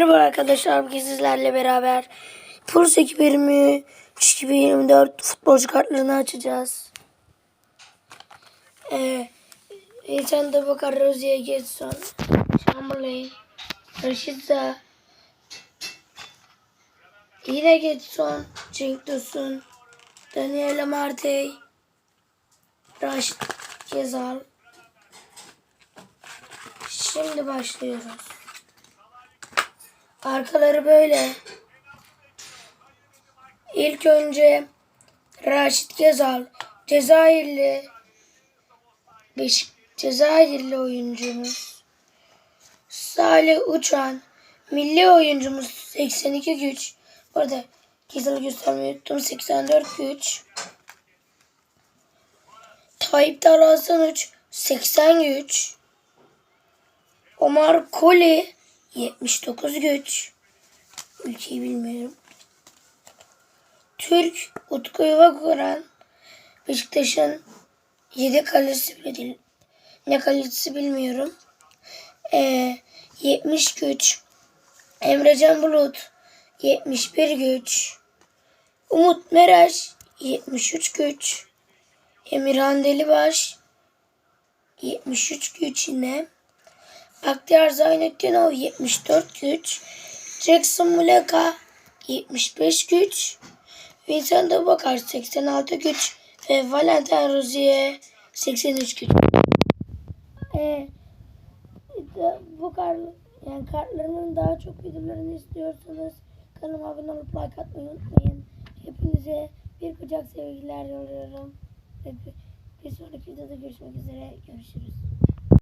Merhaba arkadaşlar bugün sizlerle beraber Purs 2023 2024 futbolcu kartlarını açacağız. Ee, Ethan de Bakar, Rozier Getson, Chamberlain, Rashica, yine Getson, Cenk Tosun, Daniel Amartey, Raşit Gezal. Şimdi başlıyoruz. Arkaları böyle. İlk önce Raşit Gezal, Cezayirli Beş, Cezayirli oyuncumuz. Salih Uçan, milli oyuncumuz 82 güç. Bu arada Gezal'ı göstermeyi unuttum 84 güç. Tayyip Tarasan 3 80 güç. Omar Koli 79 güç. Ülkeyi bilmiyorum. Türk Utku Yuvakuran Beşiktaş'ın 7 kalecisi bile değil. Ne kalecisi bilmiyorum. Ee, 70 güç. Emrecan Bulut 71 güç. Umut Meraş 73 güç. Emirhan Delibaş 73 güç yine. Bahtiyar Zaynettinov 74 güç. Jackson Muleka 75 güç. Vincent Abakar 86 güç. Ve Valentin Rozier 83 güç. Ee, de- bu kar, yani kartlarımın daha çok videolarını istiyorsanız kanalıma abone olup like atmayı unutmayın. Hepinize bir kucak sevgiler yolluyorum. Ve bir sonraki videoda görüşmek üzere. Görüşürüz.